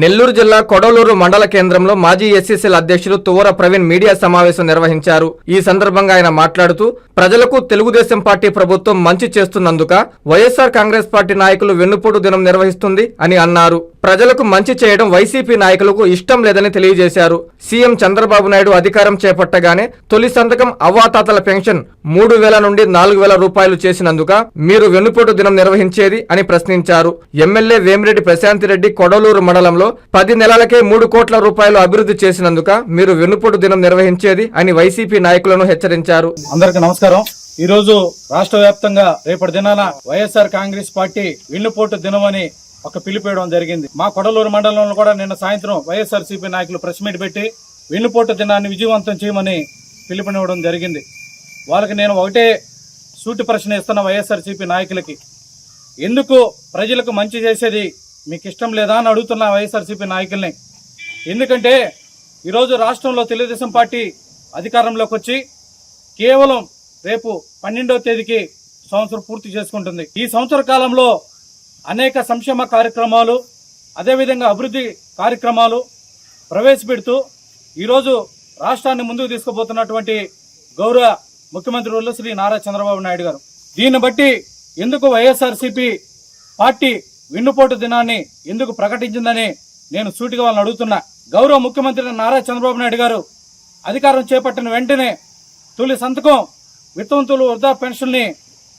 నెల్లూరు జిల్లా కొడలూరు మండల కేంద్రంలో మాజీ ఎస్సీసీల అధ్యక్షులు తువర ప్రవీణ్ మీడియా సమావేశం నిర్వహించారు. ఈ సందర్భంగా ఆయన మాట్లాడుతూ ప్రజలకు తెలుగుదేశం పార్టీ ప్రభుత్వం మంచి చేస్తున్నందుక వైఎస్ఆర్ కాంగ్రెస్ పార్టీ నాయకులు వెన్నుపోటు దినం నిర్వహిస్తుంది అని అన్నారు. ప్రజలకు మంచి చేయడం వైసీపీ నాయకులకు ఇష్టం లేదని తెలియజేశారు. సీఎం చంద్రబాబు నాయుడు అధికారం చేపట్టగానే తొలి సంతకం అవ్వాతాతల పెన్షన్ మూడు వేల నుండి నాలుగు వేల రూపాయలు చేసినందుక మీరు వెన్నుపోటు దినం నిర్వహించేది అని ప్రశ్నించారు. ఎమ్మెల్యే వేమిరెడ్డి ప్రశాంతిరెడ్డి కొడలూరు మండలంలో పది నెలలకే మూడు కోట్ల రూపాయలు అభివృద్ధి చేసినందుక మీరు వెన్నుపోటు దినం నిర్వహించేది అని వైసీపీ నాయకులను హెచ్చరించారు. అందరికి నమస్కారం. ఈ రోజు రాష్ట్ర వ్యాప్తంగా రేపటి దినాన వైఎస్ఆర్ కాంగ్రెస్ పార్టీ వెన్నుపోటు దినం అని ఒక పిలిపేయడం జరిగింది. మా కొడలూరు మండలంలో కూడా నిన్న సాయంత్రం వైఎస్ఆర్ సిపి నాయకులు ప్రెస్ మీట్ పెట్టి వెన్నుపోటు దినాన్ని విజయవంతం చేయమని పిలుపునివ్వడం జరిగింది. వాళ్ళకి నేను ఒకటే సూటి ప్రశ్న ఇస్తున్న వైఎస్ఆర్ సిపి నాయకులకి. ఎందుకు ప్రజలకు మంచి చేసేది మీకు ఇష్టం లేదా అని అడుగుతున్న వైఎస్ఆర్సీపీ నాయకుల్ని. ఎందుకంటే ఈరోజు రాష్ట్రంలో తెలుగుదేశం పార్టీ అధికారంలోకి వచ్చి కేవలం రేపు పన్నెండవ తేదీకి సంవత్సరం పూర్తి చేసుకుంటుంది. ఈ సంవత్సర కాలంలో అనేక సంక్షేమ కార్యక్రమాలు అదేవిధంగా అభివృద్ధి కార్యక్రమాలు ప్రవేశపెడుతూ ఈరోజు రాష్ట్రాన్ని ముందుకు తీసుకుపోతున్నటువంటి గౌరవ ముఖ్యమంత్రి వర్యులు శ్రీ నారా చంద్రబాబు నాయుడు గారు. దీన్ని బట్టి ఎందుకు వైఎస్ఆర్సీపీ పార్టీ వెన్నుపోటు దినాన్ని ఎందుకు ప్రకటించిందని నేను సూటిగా వాళ్ళని అడుగుతున్నా. గౌరవ ముఖ్యమంత్రి నారా చంద్రబాబు నాయుడు గారు అధికారం చేపట్టిన వెంటనే తొలి సంతకం వితంతులు వృద్ధా పెన్షన్ని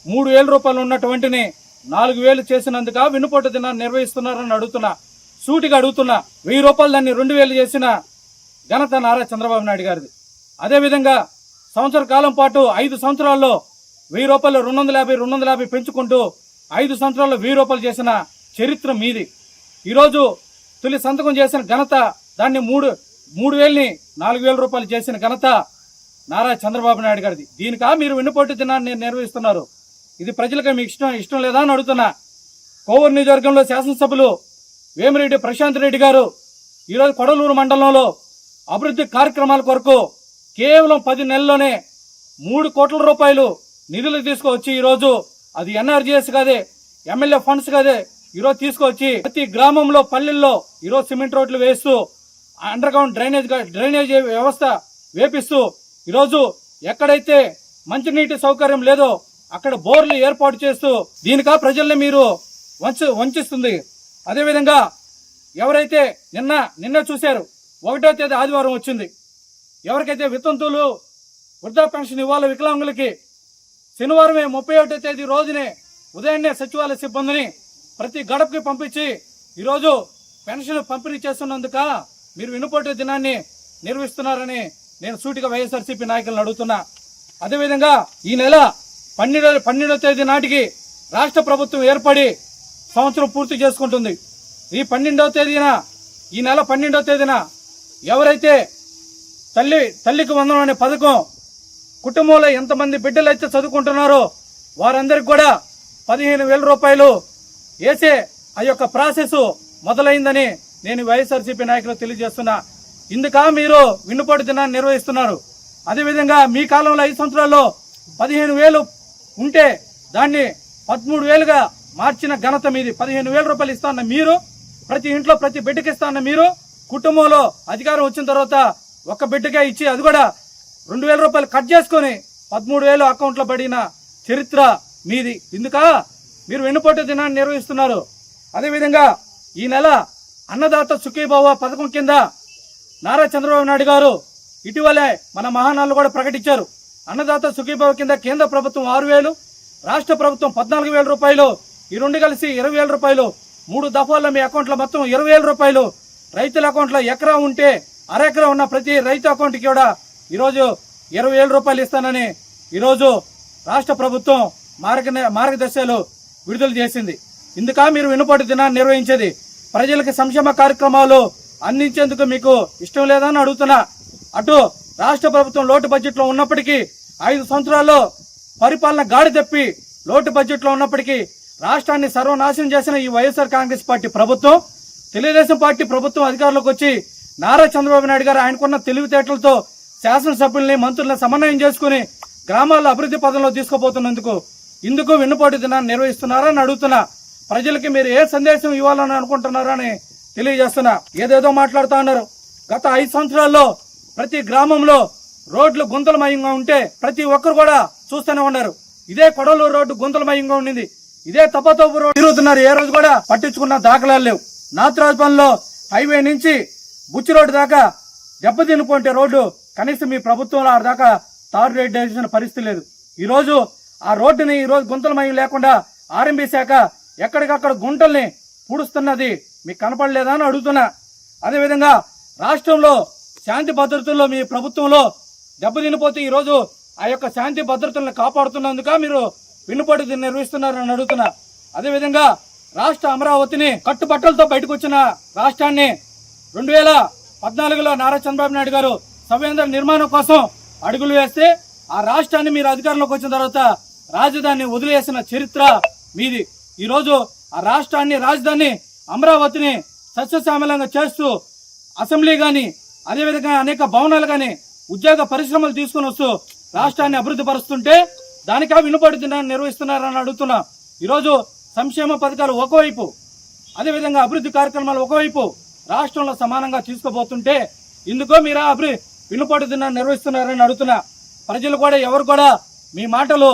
మూడు వేల రూపాయలు ఉన్నటువంటిని నాలుగు వేలు చేసినందుక విన్నుపోటు దినాన్ని నిర్వహిస్తున్నారని అడుగుతున్నా. సూటిగా అడుగుతున్నా వెయ్యి రూపాయలు దాన్ని రెండు వేలు చేసిన ఘనత నారా చంద్రబాబు నాయుడు గారిది. అదేవిధంగా సంవత్సర కాలం పాటు ఐదు సంవత్సరాల్లో వెయ్యి రూపాయలు రెండు వందల యాభై రెండు వందల యాభై పెంచుకుంటూ ఐదు సంవత్సరాల్లో వెయ్యి రూపాయలు చేసిన చరిత్ర మీది. ఈరోజు తొలి సంతకం చేసిన ఘనత దాన్ని మూడు మూడు వేలని నాలుగు వేల రూపాయలు చేసిన ఘనత నారా చంద్రబాబు నాయుడు గారిది. దీనికా మీరు వెన్నుపోటు దినాన్ని నిర్వహిస్తున్నారు. ఇది ప్రజలకు మీకు ఇష్టం ఇష్టం లేదా అని అడుగుతున్నా. కోవూరు నియోజకవర్గంలో శాసనసభ్యులు వేమిరెడ్డి ప్రశాంత్ రెడ్డి గారు ఈరోజు కొడలూరు మండలంలో అభివృద్ధి కార్యక్రమాల కొరకు కేవలం పది నెలల్లోనే మూడు కోట్ల రూపాయలు నిధులు తీసుకువచ్చి ఈరోజు అది ఎన్ఆర్జీఎస్ కాదే ఎమ్మెల్యే ఫండ్స్ కాదే ఈరోజు తీసుకొచ్చి ప్రతి గ్రామంలో పల్లెల్లో ఈరోజు సిమెంట్ రోడ్లు వేస్తూ అండర్ గ్రౌండ్ డ్రైనేజ్ డ్రైనేజ్ వ్యవస్థ వేపిస్తూ ఈరోజు ఎక్కడైతే మంచినీటి సౌకర్యం లేదో అక్కడ బోర్లు ఏర్పాటు చేస్తూ దీనికా ప్రజల్ని మీరు వంచు వంచిస్తుంది. అదేవిధంగా ఎవరైతే నిన్న నిన్న చూశారు ఒకటో తేదీ ఆదివారం వచ్చింది. ఎవరికైతే వితంతువులు వృద్ధా పెన్షన్ ఇవ్వాలి వికలాంగులకి శనివారమే ముప్పై ఒకటో తేదీ రోజునే ఉదయాన్నే సచివాలయ సిబ్బందిని ప్రతి గడపకి పంపించి ఈరోజు పెన్షన్ పంపిణీ చేస్తున్నందుక మీరు వినుపోటు దినాన్ని నిర్వహిస్తున్నారని నేను సూటిగా వైఎస్ఆర్సీపీ నాయకులను అడుగుతున్నా. అదేవిధంగా ఈ నెల పన్నెండో పన్నెండో తేదీ నాటికి రాష్ట్ర ప్రభుత్వం ఏర్పడి సంవత్సరం పూర్తి చేసుకుంటుంది. ఈ పన్నెండవ తేదీన ఈ నెల పన్నెండవ తేదీన ఎవరైతే తల్లి తల్లికి వందనం అనే పథకం కుటుంబంలో ఎంతమంది బిడ్డలు అయితే చదువుకుంటున్నారో వారందరికి కూడా పదిహేను వేల రూపాయలు వేసే ఆ యొక్క ప్రాసెస్ మొదలైందని నేను వైఎస్ఆర్సీపీ నాయకులు తెలియజేస్తున్నా. ఇందుక మీరు విన్నుపాటు దినాన్ని నిర్వహిస్తున్నారు. అదేవిధంగా మీ కాలంలో ఐదు సంవత్సరాల్లో పదిహేను వేలు ఉంటే దాన్ని పదమూడు వేలుగా మార్చిన ఘనత మీది. పదిహేను వేల రూపాయలు ఇస్తాన్న మీరు ప్రతి ఇంట్లో ప్రతి బిడ్డకి ఇస్తాన్న మీరు కుటుంబంలో అధికారం వచ్చిన తర్వాత ఒక్క బిడ్డకే ఇచ్చి అది కూడా రెండు వేల రూపాయలు కట్ చేసుకొని పదమూడు వేలు అకౌంట్లో పడిన చరిత్ర మీది. ఎందుకా మీరు వెన్నుపోటు దినాన్ని నిర్వహిస్తున్నారు. అదేవిధంగా ఈ నెల అన్నదాత సుఖీభావ పథకం కింద నారా చంద్రబాబు నాయుడు గారు ఇటీవలే మన మహానాళ్ళు కూడా ప్రకటించారు. అన్నదాత సుఖీభావ కింద కేంద్ర ప్రభుత్వం ఆరు వేలు రాష్ట్ర ప్రభుత్వం పద్నాలుగు వేల రూపాయలు ఈ రెండు కలిసి ఇరవై వేల రూపాయలు మూడు దఫాల్లో మీ అకౌంట్లో మొత్తం ఇరవై వేల రూపాయలు. రైతుల అకౌంట్లో ఎకరా ఉంటే అరెకరా ఉన్న ప్రతి రైతు అకౌంట్కి కూడా ఈరోజు ఇరవై వేల రూపాయలు ఇస్తానని ఈరోజు రాష్ట్ర ప్రభుత్వం మార్గ మార్గదర్శకాలు విడుదల చేసింది. ఇందుక మీరు వెనుపాటు దినాన్ని నిర్వహించేది. ప్రజలకు సంక్షేమ కార్యక్రమాలు అందించేందుకు మీకు ఇష్టం లేదని అడుగుతున్నా. అటు రాష్ట్ర ప్రభుత్వం లోటు బడ్జెట్లో ఉన్నప్పటికీ ఐదు సంవత్సరాల్లో పరిపాలన గాడి తప్పి లోటు బడ్జెట్లో ఉన్నప్పటికీ రాష్ట్రాన్ని సర్వనాశనం చేసిన ఈ వైఎస్ఆర్ కాంగ్రెస్ పార్టీ ప్రభుత్వం తెలుగుదేశం పార్టీ ప్రభుత్వం అధికారంలోకి వచ్చి నారా చంద్రబాబు నాయుడు గారు ఆయనకున్న తెలివితేటలతో శాసనసభ్యుల్ని మంత్రులను సమన్వయం చేసుకుని గ్రామాల అభివృద్ధి పదంలో తీసుకుపోతున్నందుకు ఇందుకు వెన్నుపాటు దినాన్ని నిర్వహిస్తున్నారని అడుగుతున్నా. ప్రజలకి మీరు ఏ సందేశం ఇవ్వాలని అనుకుంటున్నారని తెలియజేస్తున్నా. ఏదేదో మాట్లాడుతా ఉన్నారు. గత ఐదు సంవత్సరాల్లో ప్రతి గ్రామంలో రోడ్లు గుంతలమయంగా ఉంటే ప్రతి ఒక్కరు కూడా చూస్తూనే ఉన్నారు. ఇదే కొడలూరు రోడ్డు గుంతలమయంగా ఉండింది. ఇదే తప్పతోపు రోడ్డు తిరుగుతున్నారు. ఏ రోజు కూడా పట్టించుకున్న దాఖలాలు లేవు. నాత్రాజపల్లిలో హైవే నుంచి బుచ్చి రోడ్డు దాకా దెబ్బతినుకుంటే రోడ్డు కనీసం మీ ప్రభుత్వంలో ఆ దాకా తారు రేట్ వేసిన పరిస్థితి లేదు. ఈరోజు ఆ రోడ్డుని ఈరోజు గుంతలమయం లేకుండా ఆర్ఎంబీ శాఖ ఎక్కడికక్కడ గుంటల్ని పూడుస్తున్నది మీకు కనపడలేదా అని అడుగుతున్నా. అదేవిధంగా రాష్ట్రంలో శాంతి భద్రతల్లో మీ ప్రభుత్వంలో దెబ్బతినిపోతే ఈరోజు ఆ యొక్క శాంతి భద్రతలను కాపాడుతున్నందుక మీరు వెన్నుపోటు నిర్వహిస్తున్నారని అడుగుతున్నా. అదేవిధంగా రాష్ట్ర అమరావతిని కట్టుబట్టలతో బయటకు వచ్చిన రాష్ట్రాన్ని రెండు వేల పద్నాలుగులో నారా చంద్రబాబు నాయుడు గారు సవేంద్ర నిర్మాణం కోసం అడుగులు వేస్తే ఆ రాష్ట్రాన్ని మీరు అధికారంలోకి వచ్చిన తర్వాత రాజధానిని వదిలేసిన చరిత్ర మీది. ఈరోజు ఆ రాష్ట్రాన్ని రాజధాని అమరావతిని సస్యశ్యామలంగా చేస్తూ అసెంబ్లీ కానీ అదేవిధంగా అనేక భవనాలు కానీ ఉద్యోగ పరిశ్రమలు తీసుకుని వస్తూ రాష్ట్రాన్ని అభివృద్ధి పరుస్తుంటే దానికా వినుపడి దినాన్ని నిర్వహిస్తున్నారని అడుగుతున్నా. ఈరోజు సంక్షేమ పథకాలు ఒకవైపు అదేవిధంగా అభివృద్ధి కార్యక్రమాలు ఒకవైపు రాష్ట్రంలో సమానంగా తీసుకోబోతుంటే ఇందుకో మీరు అభివృద్ధి వినుపాటు దినాన్ని నిర్వహిస్తున్నారని అడుగుతున్నా. ప్రజలు కూడా ఎవరు కూడా మీ మాటలు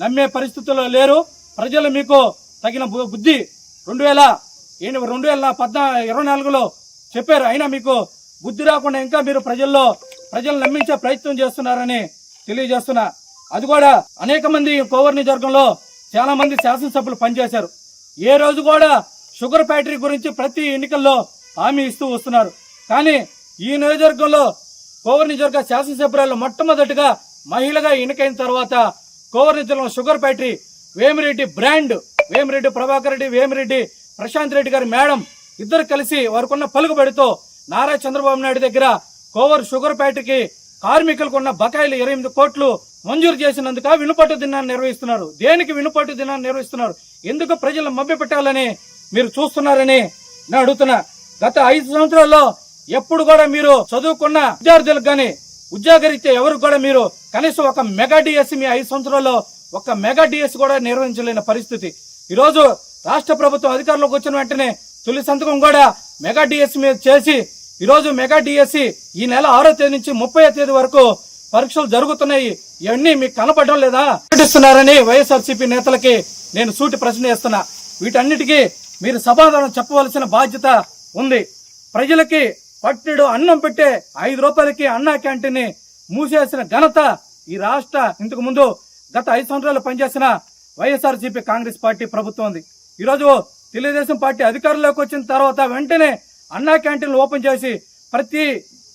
నమ్మే పరిస్థితుల్లో లేరు. ప్రజలు మీకు తగిన బు- బుద్ధి రెండు వేల రెండు వేల పద్నా ఇరవై నాలుగులో చెప్పారు. అయినా మీకు బుద్ధి రాకుండా ఇంకా మీరు ప్రజల్లో ప్రజలు నమ్మించే ప్రయత్నం చేస్తున్నారని తెలియజేస్తున్నా. అది కూడా అనేక మంది కోవర్ నియోజకవర్గంలో చాలా మంది శాసనసభ్యులు పనిచేశారు. ఏ రోజు కూడా షుగర్ ఫ్యాక్టరీ గురించి ప్రతి ఎన్నికల్లో హామీ ఇస్తూ వస్తున్నారు. కానీ ఈ నియోజకవర్గంలో కోవర్ నియోజకవర్గ శాసనసభ్యురాలు మొట్టమొదటిగా మహిళగా ఎన్నికైన తర్వాత Kovur sugar factory Vemireddy brand Vemireddy Prabhakar Reddy Vemireddy Prashant Reddy గారి మేడం ఇద్దరు కలిసి వారికున్న పలుకుబడితో నారా చంద్రబాబు నాయుడు దగ్గర కోవర్ షుగర్ ఫ్యాక్టరీకి కార్మికులకు ఉన్న బకాయిలు ఇరవై ఎనిమిది కోట్లు మంజూరు చేసినందుక వినుపట్టు దినాన్ని నిర్వహిస్తున్నారు. దేనికి వినుపట్టు దినాన్ని నిర్వహిస్తున్నారు? ఎందుకు ప్రజలను మభ్యపెట్టాలని మీరు చూస్తున్నారని నేను అడుగుతున్నా. గత ఐదు సంవత్సరాల్లో ఎప్పుడు కూడా మీరు చదువుకున్న విద్యార్థులకు కానీ ఉద్యోగరీత్యా ఎవరు కూడా మీరు కనీసం ఒక మెగా డిఎస్సి మీ ఐదు సంవత్సరాల్లో ఒక మెగా డిఎస్సి కూడా నిర్వహించలేని పరిస్థితి. ఈరోజు రాష్ట్ర ప్రభుత్వం అధికారంలోకి వచ్చిన వెంటనే తొలి సంతకం కూడా మెగా డిఎస్సి మీద చేసి ఈరోజు మెగా డిఎస్సి ఈ నెల ఆరో తేదీ నుంచి ముప్పై తేదీ వరకు పరీక్షలు జరుగుతున్నాయి. ఇవన్నీ మీకు కనపడడం లేదా? ప్రకటిస్తున్నారని వైఎస్ఆర్సీపీ నేతలకి నేను సూటి ప్రశ్న వేస్తున్నా. వీటన్నిటికీ మీరు సమాధానం చెప్పవలసిన బాధ్యత ఉంది. ప్రజలకి పట్టెడు అన్నం పెట్టే ఐదు రూపాయలకి అన్నా క్యాంటీన్ని మూసేసిన ఘనత ఈ రాష్ట్ర ఇంతకు ముందు గత ఐదు సంవత్సరాలు పనిచేసిన వైఎస్ఆర్సీపీ కాంగ్రెస్ పార్టీ ప్రభుత్వం ఉంది. ఈరోజు తెలుగుదేశం పార్టీ అధికారంలోకి వచ్చిన తర్వాత వెంటనే అన్నా క్యాంటీన్లు ఓపెన్ చేసి ప్రతి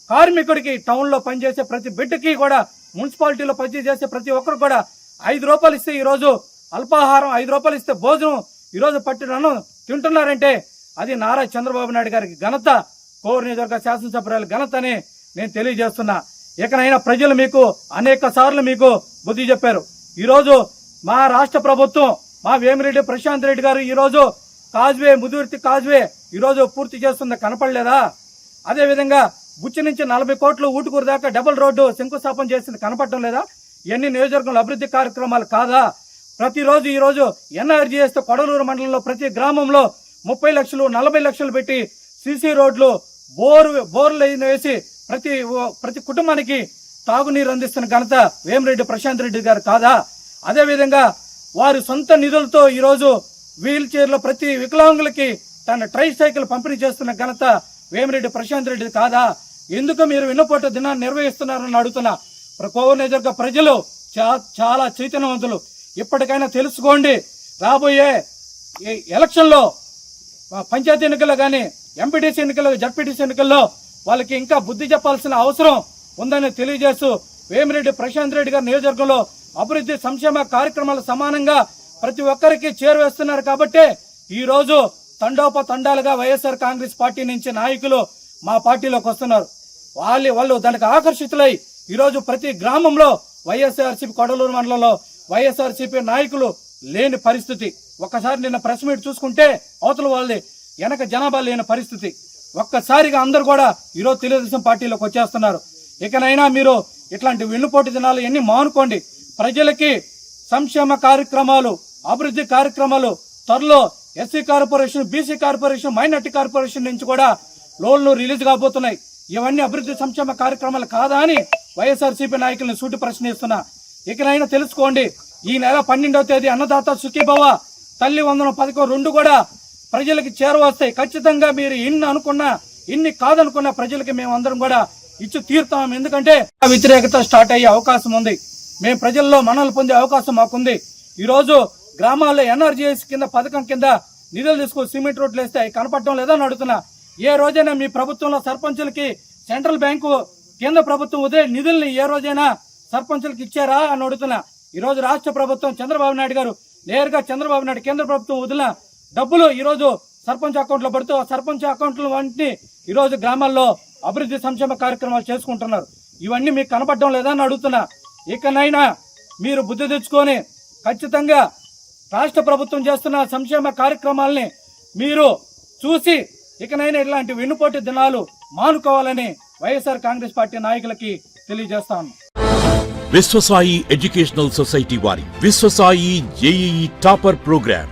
కార్మికుడికి టౌన్లో పనిచేసే ప్రతి బిడ్డకి కూడా మున్సిపాలిటీలో పనిచేసే ప్రతి ఒక్కరు కూడా ఐదు రూపాయలు ఇస్తే ఈ రోజు అల్పాహారం ఐదు రూపాయలు ఇస్తే భోజనం ఈ రోజు పట్టిన తింటున్నారంటే అది నారా చంద్రబాబు నాయుడు గారికి ఘనత. కోవూరు నియోజకవర్గ శాసనసభ్యురాలు గలతని నేను తెలియజేస్తున్నా. ఇకనైనా ప్రజలు మీకు అనేక సార్లు మీకు బుద్ధి చెప్పారు. ఈరోజు మా రాష్ట్ర ప్రభుత్వం మా వేమిరెడ్డి ప్రశాంత్ రెడ్డి గారు ఈరోజు కాజ్వే ముదుర్తి కాజ్వే ఈ రోజు పూర్తి చేస్తుంది. కనపడలేదా? అదేవిధంగా బుచ్చి నుంచి నలభై కోట్లు ఊటుకూరు దాకా డబుల్ రోడ్డు శంకుస్థాపన చేసింది కనపడటం లేదా? ఎన్ని నియోజకవర్గంలో అభివృద్ధి కార్యక్రమాలు కాదా? ప్రతిరోజు ఈరోజు ఎన్ఆర్జీఎస్తో కొడలూరు మండలంలో ప్రతి గ్రామంలో ముప్పై లక్షలు నలభై లక్షలు పెట్టి సీసీ రోడ్లు బోరు బోర్లు వేసి ప్రతి ప్రతి కుటుంబానికి తాగునీరు అందిస్తున్న ఘనత వేమిరెడ్డి ప్రశాంత్ రెడ్డి గారు కాదా? అదేవిధంగా వారి సొంత నిధులతో ఈరోజు వీల్ చైర్లో ప్రతి వికలాంగులకి తన ట్రై సైకిల్ పంపిణీ చేస్తున్న ఘనత వేమిరెడ్డి ప్రశాంత్ రెడ్డి కాదా? ఎందుకు మీరు విన్నపోట దినాన్ని నిర్వహిస్తున్నారని అడుగుతున్నా. ప్ర- నియోజకవర్గ ప్రజలు చా- చాలా చైతన్యవంతులు. ఇప్పటికైనా తెలుసుకోండి. రాబోయే ఎలక్షన్లో పంచాయతీ ఎన్నికల్లో కానీ ఎంపీటీసీ ఎన్నికల్లో జడ్పీటీసీ ఎన్నికల్లో వాళ్ళకి ఇంకా బుద్ధి చెప్పాల్సిన అవసరం ఉందని తెలియజేస్తూ వేమిరెడ్డి ప్రశాంత్ రెడ్డి గారి నియోజకవర్గంలో అభివృద్ధి సంక్షేమ కార్యక్రమాలు సమానంగా ప్రతి ఒక్కరికి చేరువేస్తున్నారు కాబట్టే ఈ రోజు తండోపతండాలుగా వైఎస్ఆర్ కాంగ్రెస్ పార్టీ నుంచి నాయకులు మా పార్టీలోకి వస్తున్నారు. వాళ్ళు వాళ్ళు దానికి ఆకర్షితులై ఈ రోజు ప్రతి గ్రామంలో వైఎస్ఆర్సీపీ కొడలూరు మండలంలో వైఎస్ఆర్సీపీ నాయకులు లేని పరిస్థితి. ఒక్కసారి నిన్న ప్రెస్ మీట్ చూసుకుంటే అవతల వాళ్ళది వెనక జనాభా లేని పరిస్థితి. ఒక్కసారిగా అందరు కూడా ఈరోజు తెలుగుదేశం పార్టీలోకి వచ్చేస్తున్నారు. ఇకనైనా మీరు ఇట్లాంటి వెన్నుపోటు దినాలు ఎన్ని మానుకోండి. ప్రజలకి సంక్షేమ కార్యక్రమాలు అభివృద్ధి కార్యక్రమాలు త్వరలో SC corporation BC corporation minority corporation నుంచి కూడా లోన్లు రిలీజ్ కాబోతున్నాయి. ఇవన్నీ అభివృద్ధి సంక్షేమ కార్యక్రమాలు కాదా అని వైఎస్ఆర్సీపీ నాయకులను సూటి ప్రశ్నిస్తున్నా. ఇకనైనా తెలుసుకోండి ఈ నెల పన్నెండవ తేదీ అన్నదాత సుఖీభవ తల్లి వందన పథకం రెండు కూడా ప్రజలకి చేరవస్తాయి ఖచ్చితంగా మీరు ఇన్ని అనుకున్నా ఇన్ని కాదనుకున్న ప్రజలకి మేమందరం కూడా ఇచ్చి తీరుతాం. ఎందుకంటే వ్యతిరేకత స్టార్ట్ అయ్యే అవకాశం ఉంది. మేము ప్రజల్లో మనలు పొందే అవకాశం మాకుంది. ఈరోజు గ్రామాల్లో ఎన్ఆర్జీఎస్ కింద పథకం కింద నిధులు తీసుకొని సిమెంట్ రోడ్లు వేస్తే అవి కనపడటం లేదని అడుగుతున్నా. ఏ రోజైనా మీ ప్రభుత్వంలో సర్పంచులకి సెంట్రల్ బ్యాంకు కేంద్ర ప్రభుత్వం ఉదయ నిధుల్ని ఏ రోజైనా సర్పంచులకు ఇచ్చారా అని అడుగుతున్నా. ఈరోజు రాష్ట్ర ప్రభుత్వం చంద్రబాబు నాయుడు గారు నేరుగా చంద్రబాబు నాయుడు కేంద్ర ప్రభుత్వం వదిలిన డబ్బులు ఈరోజు సర్పంచ్ అకౌంట్లో పడుతూ సర్పంచ్ అకౌంట్లు వంటి ఈరోజు గ్రామాల్లో అభివృద్ధి సంక్షేమ కార్యక్రమాలు చేసుకుంటున్నారు. ఇవన్నీ మీకు కనపడడం లేదని అడుగుతున్నా. ఇకనైనా మీరు బుద్ధి తెచ్చుకొని ఖచ్చితంగా రాష్ట్ర ప్రభుత్వం చేస్తున్న సంక్షేమ కార్యక్రమాల్ని మీరు చూసి ఇకనైనా ఇలాంటి వెన్నుపోటు దినాలు మానుకోవాలని వైఎస్ఆర్ కాంగ్రెస్ పార్టీ నాయకులకి తెలియజేస్తాను విశ్వసాయి ఎడ్యుకేషనల్ సొసైటీ వారి Viswasai JEE topper program.